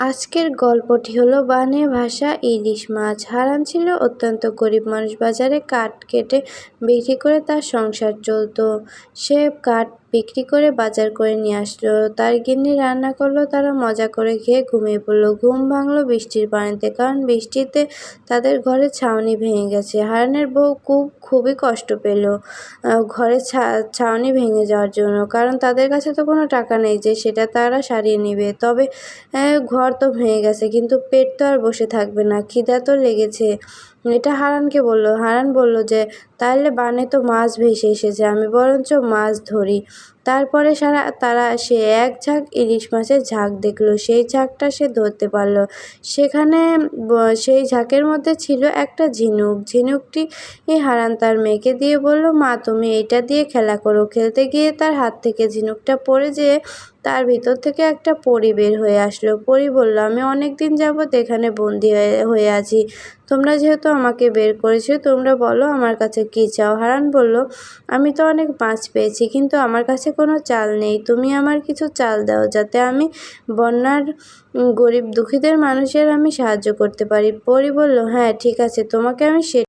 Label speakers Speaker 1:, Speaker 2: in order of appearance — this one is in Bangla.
Speaker 1: আজকের গল্পটি হলো বানে ভাসা ইলিশ মাছ। হারান ছিল অত্যন্ত গরিব মানুষ। বাজারে কাঠ কেটে বিক্রি করে তার সংসার চলতো। সে কাঠ বিক্রি করে বাজার করে নিয়ে আসলো। তার গিন্নি রান্না করল, তারা মজা করে খেয়ে ঘুমিয়ে পড়ল। ঘুম ভাঙলো বৃষ্টির পানিতে, কারণ বৃষ্টিতে তাদের ঘরে ছাউনি ভেঙে গেছে। হারানের বউ খুব, খুবই কষ্ট পেল ঘরে ছাউনি ভেঙে যাওয়ার জন্য। কারণ তাদের কাছে তো কোনো টাকা নেই যে সেটা তারা সারিয়ে নেবে। তবে ঘর তো ভেঙে গেছে কিন্তু পেট তো আর বসে থাকবে না খিদা তো লেগেছে। এটা হারানকে বলল। হারান বলল যে তাহলে বানে তো মাছ ভেসে এসেছে, আমি বরঞ্চ মাছ ধরি। তারপরে সারা, তারা সে এক ঝাঁক ইলিশ মাছের ঝাঁক দেখল, সেই ঝাঁকটা সে ধরতে পারল। সেখানে সেই ঝাঁকের মধ্যে ছিল একটা ঝিনুক। ঝিনুকটি হারান তার মেয়েকে দিয়ে বলল, মা, তুমি এটা দিয়ে খেলা করো। খেলতে গিয়ে তার হাত থেকে ঝিনুকটা পড়ে যেয়ে তার ভিতর থেকে একটা পরি বের হয়ে আসলো। পরি বলল, আমি অনেক দিন যাবৎ এখানে বন্দি হয়ে হয়ে আছি। তোমরা যেহেতু আমাকে বের করেছ, তোমরা বলো আমার কাছে কি চাও। হারান বলল, আমি তো অনেক মাছ পেয়েছি, কিন্তু আমার কাছে কোনো চাল নেই। তুমি আমার কিছু চাল দাও, যাতে আমি বন্যার গরিব দুঃখীদের মানুষের আমি সাহায্য করতে পারি। পরি বলল হ্যাঁ ঠিক আছে, তোমাকে আমি সে